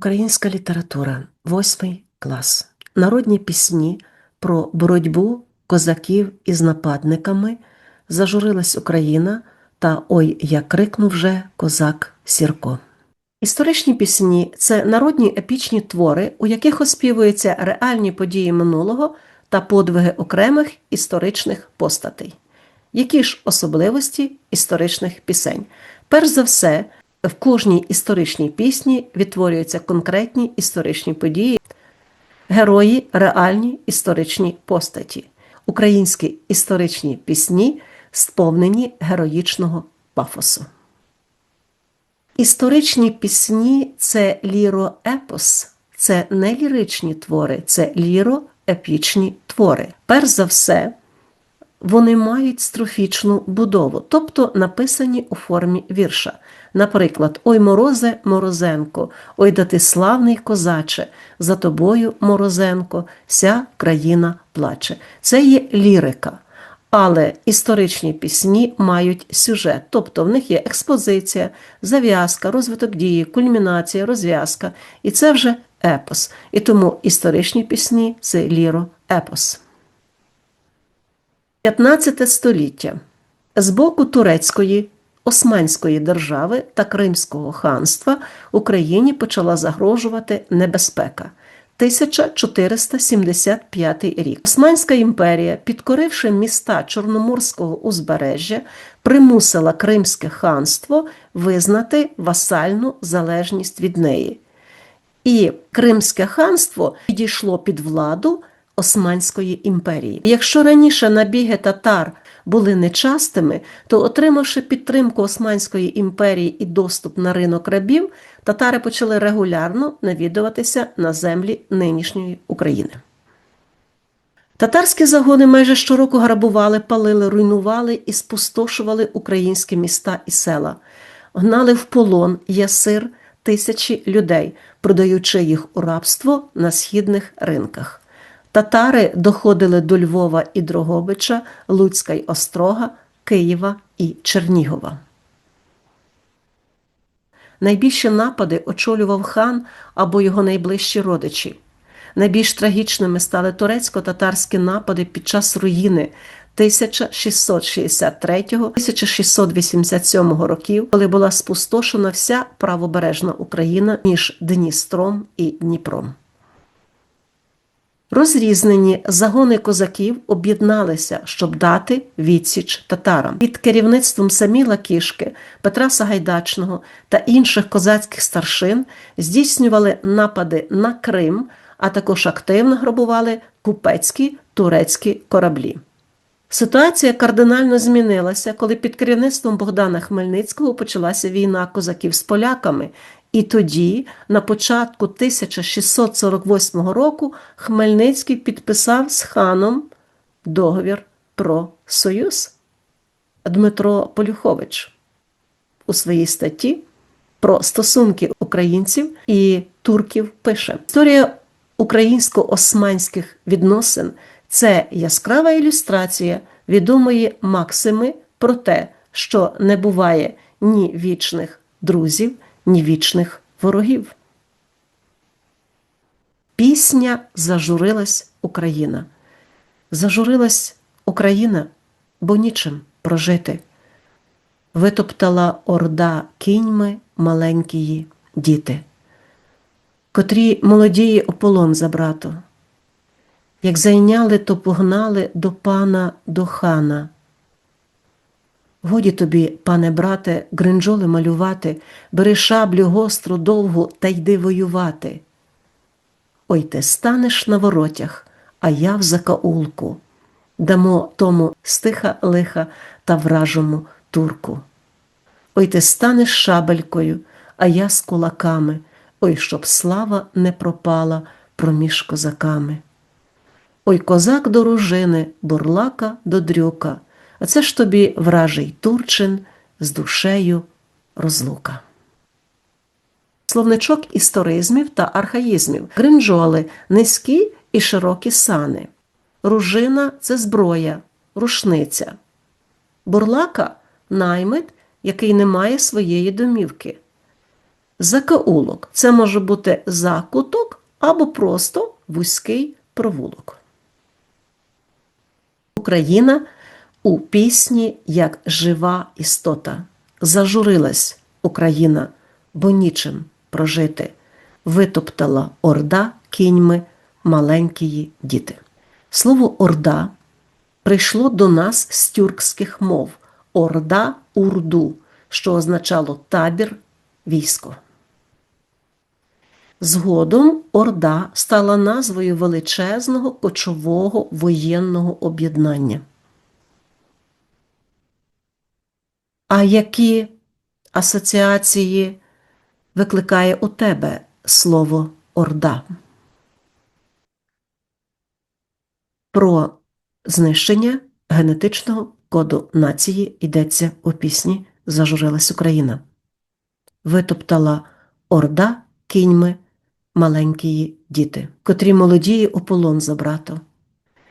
Українська література, восьмий клас. Народні пісні про боротьбу козаків із нападниками зажурилась Україна та ой, як крикнув вже козак Сірко. Історичні пісні це народні епічні твори, у яких оспівуються реальні події минулого та подвиги окремих історичних постатей. Які ж особливості історичних пісень? Перш за все, в кожній історичній пісні відтворюються конкретні історичні події, герої, реальні історичні постаті. Українські історичні пісні сповнені героїчного пафосу. Історичні пісні це ліроепос, це не ліричні твори, це ліроепічні твори. Перш за все, вони мають строфічну будову, тобто написані у формі вірша. Наприклад, Ой морозе Морозенко, ой да ти славний козаче, за тобою, Морозенко, вся країна плаче. Це є лірика. Але історичні пісні мають сюжет, тобто в них є експозиція, зав'язка, розвиток дії, кульмінація, розв'язка. І це вже епос. І тому історичні пісні це ліро-епос. 15 століття. З боку турецької, Османської держави та Кримського ханства Україні почала загрожувати небезпека. 1475 рік. Османська імперія, підкоривши міста Чорноморського узбережжя, примусила Кримське ханство визнати васальну залежність від неї. І Кримське ханство підійшло під владу Османської імперії. Якщо раніше набіги татар були нечастими, то, отримавши підтримку Османської імперії і доступ на ринок рабів, татари почали регулярно навідуватися на землі нинішньої України. Татарські загони майже щороку грабували, палили, руйнували і спустошували українські міста і села, гнали в полон ясир тисячі людей, продаючи їх у рабство на східних ринках. Татари доходили до Львова і Дрогобича, Луцька й Острога, Києва і Чернігова. Найбільші напади очолював хан або його найближчі родичі. Найбільш трагічними стали турецько-татарські напади під час руїни 1663-1687 років, коли була спустошена вся правобережна Україна між Дністром і Дніпром. Розрізнені загони козаків об'єдналися, щоб дати відсіч татарам. Під керівництвом Саміла Кішки, Петра Сагайдачного та інших козацьких старшин здійснювали напади на Крим, а також активно грабували купецькі турецькі кораблі. Ситуація кардинально змінилася, коли під керівництвом Богдана Хмельницького почалася війна козаків з поляками, і тоді, на початку 1648 року, Хмельницький підписав з ханом договір про союз. Дмитро Полюхович у своїй статті про стосунки українців і турків пише: Історія українсько-османських відносин це яскрава ілюстрація відомої Максими про те, що не буває ні вічних друзів ні вічних ворогів. Пісня зажурилась Україна. Зажурилась Україна, бо нічим прожити. Витоптала орда кіньми маленькії діти, котрі молодії у полон забрато. Як зайняли, то погнали до пана до хана. Годі тобі, пане брате, гринджоли малювати, бери шаблю гостру довгу та йди воювати. Ой ти станеш на воротях, а я в закаулку. Дамо тому стиха лиха та вражому турку. Ой ти станеш шабелькою, а я з кулаками, ой, щоб слава не пропала проміж козаками. Ой козак до ружини, бурлака до дрюка. А це ж тобі вражий Турчин з душею розлука. Словничок історизмів та архаїзмів. Гринджоли низькі і широкі сани. Ружина це зброя, рушниця. Бурлака наймит, який не має своєї домівки. Закаулок це може бути закуток або просто вузький провулок. Україна у пісні як жива істота. Зажурилась Україна, бо нічим прожити. Витоптала орда кіньми маленькії діти. Слово орда прийшло до нас з тюркських мов орда урду, що означало табір, військо. Згодом Орда стала назвою величезного кочового воєнного об'єднання. А які асоціації викликає у тебе слово Орда? Про знищення генетичного коду нації йдеться у пісні Зажурилась Україна. Витоптала Орда кіньми маленькі діти, котрі молодії у полон за брато.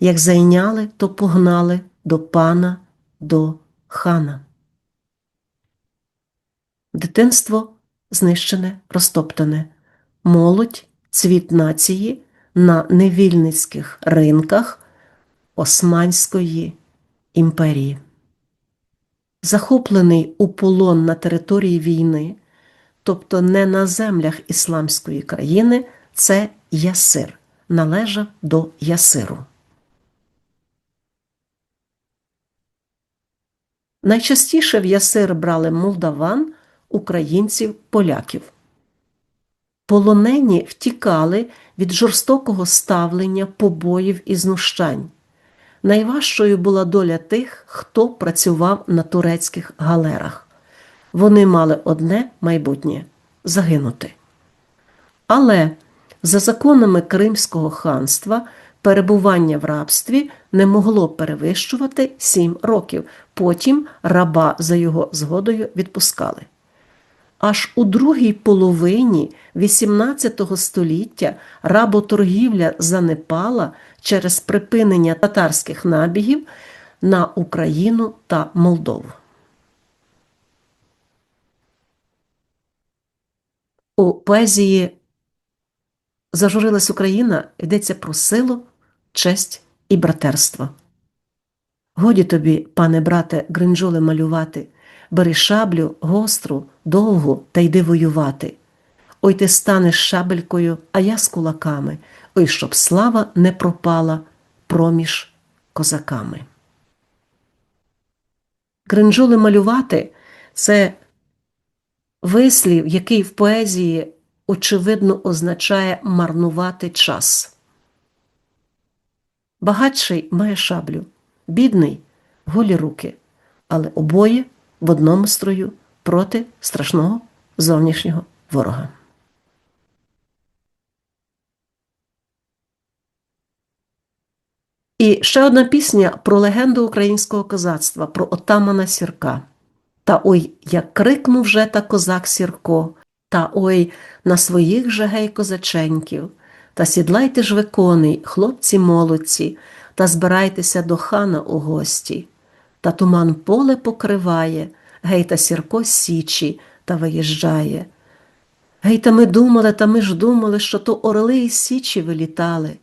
Як зайняли, то погнали до пана, до хана. Дитинство знищене, розтоптане, молодь, цвіт нації на невільницьких ринках Османської імперії. Захоплений у полон на території війни, тобто не на землях ісламської країни, це Ясир, належав до Ясиру. Найчастіше в Ясир брали молдаван, українців, поляків. Полонені втікали від жорстокого ставлення, побоїв і знущань. Найважчою була доля тих, хто працював на турецьких галерах. Вони мали одне майбутнє загинути. Але за законами Кримського ханства перебування в рабстві не могло перевищувати сім років. Потім раба за його згодою відпускали. Аж у другій половині XVIII століття работоргівля занепала через припинення татарських набігів на Україну та Молдову. У поезії Зажурилась Україна йдеться про силу, честь і братерство. Годі тобі, пане брате, гринджоли малювати, бери шаблю гостру, довгу та йди воювати. Ой ти станеш шабелькою, а я з кулаками, ой, щоб слава не пропала проміж козаками. Гринджоли малювати це вислів, який в поезії очевидно означає марнувати час. Багатший має шаблю, бідний голі руки, але обоє в одному строю проти страшного зовнішнього ворога. І ще одна пісня про легенду українського козацтва, про отамана Сірка. Та ой, як крикнув вже та козак Сірко, та ой на своїх же гей козаченьків, та сідлайте ж ви коней, хлопці молодці, та збирайтеся до хана у гості, та туман поле покриває, гей та Сірко січі та виїжджає. Гей, та ми думали, та ми ж думали, що то орли із січі вилітали,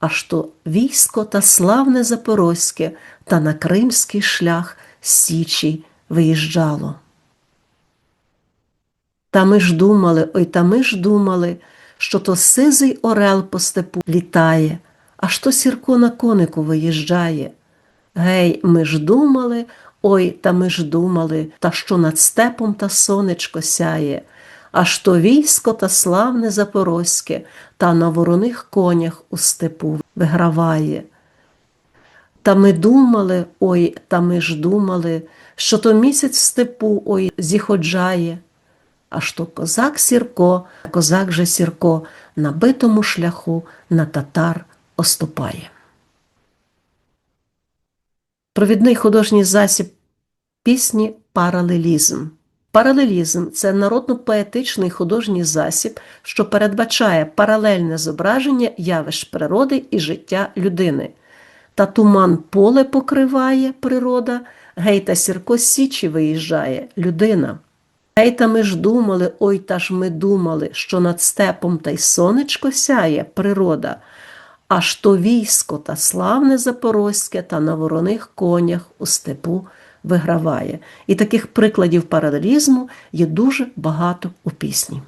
аж то військо та славне запорозьке та на кримський шлях з січі виїжджало. Та ми ж думали, ой та ми ж думали, що то сизий орел по степу літає, аж то сірко на конику виїжджає. Гей, ми ж думали, ой та ми ж думали, та що над степом та сонечко сяє, аж то військо та славне запорозьке та на вороних конях у степу виграває. Та ми думали, ой, та ми ж думали, що то місяць в степу ой зіходжає, аж то козак Сірко, козак же Сірко на битому шляху на татар оступає. Провідний художній засіб пісні паралелізм. Паралелізм це народно-поетичний художній засіб, що передбачає паралельне зображення явищ природи і життя людини. Та туман поле покриває природа, гей та сірко січі виїжджає людина. Ей та ми ж думали, ой та ж ми думали, що над степом та й сонечко сяє природа, аж то військо та славне запорозьке та на вороних конях у степу виграває. І таких прикладів паралелізму є дуже багато у пісні.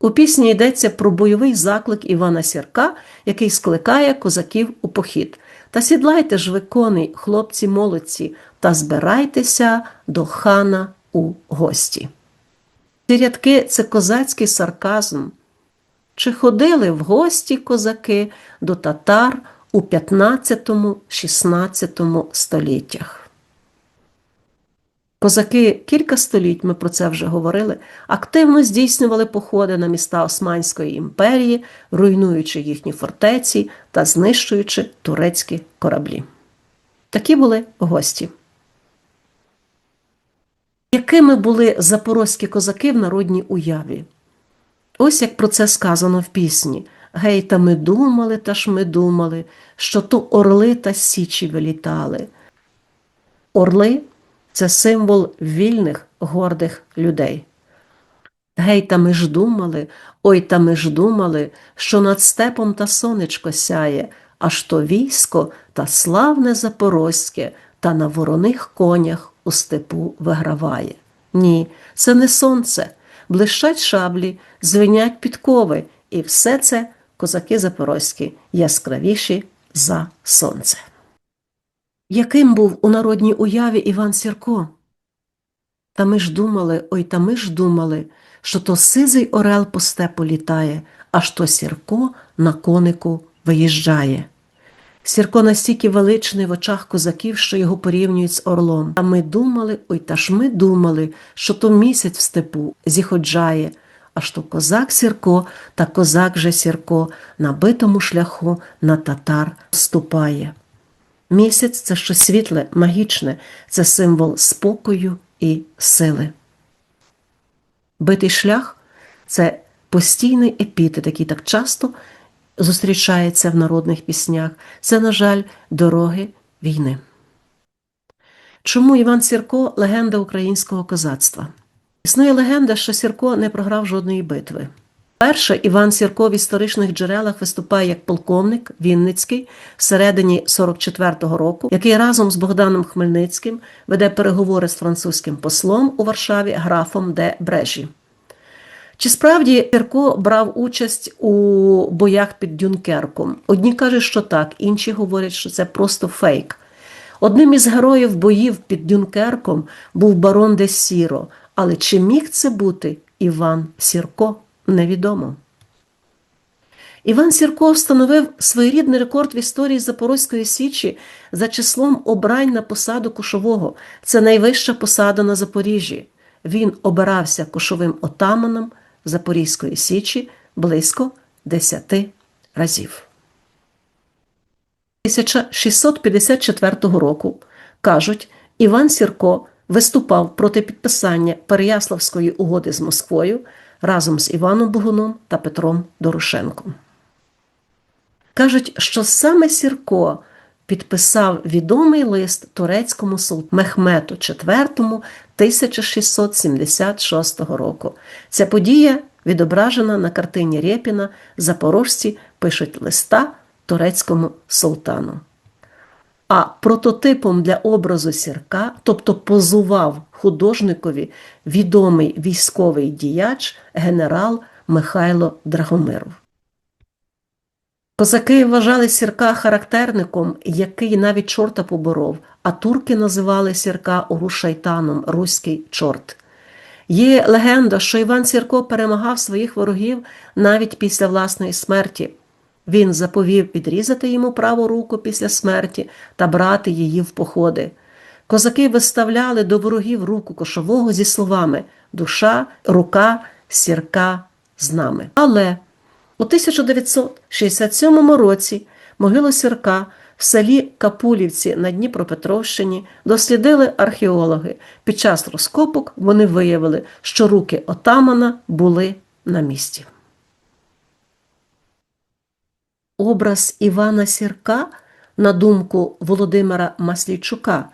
У пісні йдеться про бойовий заклик Івана Сірка, який скликає козаків у похід. Та сідлайте ж ви коней, хлопці молодці, та збирайтеся до хана у гості. Ці рядки це козацький сарказм. Чи ходили в гості козаки до татар у 15-16 століттях? Козаки кілька століть, ми про це вже говорили, активно здійснювали походи на міста Османської імперії, руйнуючи їхні фортеці та знищуючи турецькі кораблі. Такі були гості. Якими були запорозькі козаки в народній уяві? Ось як про це сказано в пісні. Гей, та ми думали, та ж ми думали, що то орли та січі вилітали. Орли це символ вільних, гордих людей. Гей, та ми ж думали, ой та ми ж думали, що над степом та сонечко сяє, аж то військо та славне запорозьке та на вороних конях у степу виграває. Ні, це не сонце, блищать шаблі, звенять підкови, і все це козаки запорозькі яскравіші за сонце. Яким був у народній уяві Іван Сірко? Та ми ж думали, ой, та ми ж думали, що то сизий орел по степу літає, аж то Сірко на конику виїжджає. Сірко настільки величний в очах козаків, що його порівнюють з орлом. А ми думали, ой, та ж ми думали, що то місяць в степу зіходжає, аж то козак Сірко та козак же Сірко на битому шляху на татар ступає. Місяць це щось світле, магічне, це символ спокою і сили. Битий шлях це постійний епітет, який так часто зустрічається в народних піснях. Це, на жаль, дороги війни. Чому Іван Сірко легенда українського козацтва? Існує легенда, що Сірко не програв жодної битви. Перше, Іван Сірко в історичних джерелах виступає як полковник Вінницький всередині 44-го року, який разом з Богданом Хмельницьким веде переговори з французьким послом у Варшаві графом де Брежі. Чи справді Сірко брав участь у боях під Дюнкерком? Одні кажуть, що так, інші говорять, що це просто фейк. Одним із героїв боїв під Дюнкерком був барон де Сіро, але чи міг це бути Іван Сірко? Невідомо. Іван Сірко встановив своєрідний рекорд в історії Запорозької Січі за числом обрань на посаду кошового. Це найвища посада на Запоріжжі. Він обирався кошовим отаманом Запорізької Січі близько 10 разів. 1654 року, кажуть, Іван Сірко виступав проти підписання Переяславської угоди з Москвою разом з Іваном Бугуном та Петром Дорошенком. Кажуть, що саме Сірко підписав відомий лист турецькому султану Мехмету IV 1676 року. Ця подія відображена на картині Рєпіна Запорожці пишуть листа турецькому султану. А прототипом для образу сірка, тобто позував художникові відомий військовий діяч генерал Михайло Драгомиров. Козаки вважали сірка характерником, який навіть чорта поборов, а турки називали сірка Орушайтаном Руський чорт. Є легенда, що Іван Сірко перемагав своїх ворогів навіть після власної смерті. Він заповів відрізати йому праву руку після смерті та брати її в походи. Козаки виставляли до ворогів руку кошового зі словами душа, рука, сірка з нами. Але у 1967 році могилу сірка в селі Капулівці на Дніпропетровщині дослідили археологи. Під час розкопок вони виявили, що руки отамана були на місці. Образ Івана Сірка, на думку Володимира Маслійчука,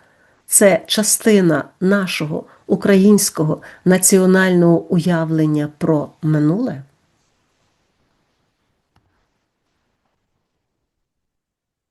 це частина нашого українського національного уявлення про минуле?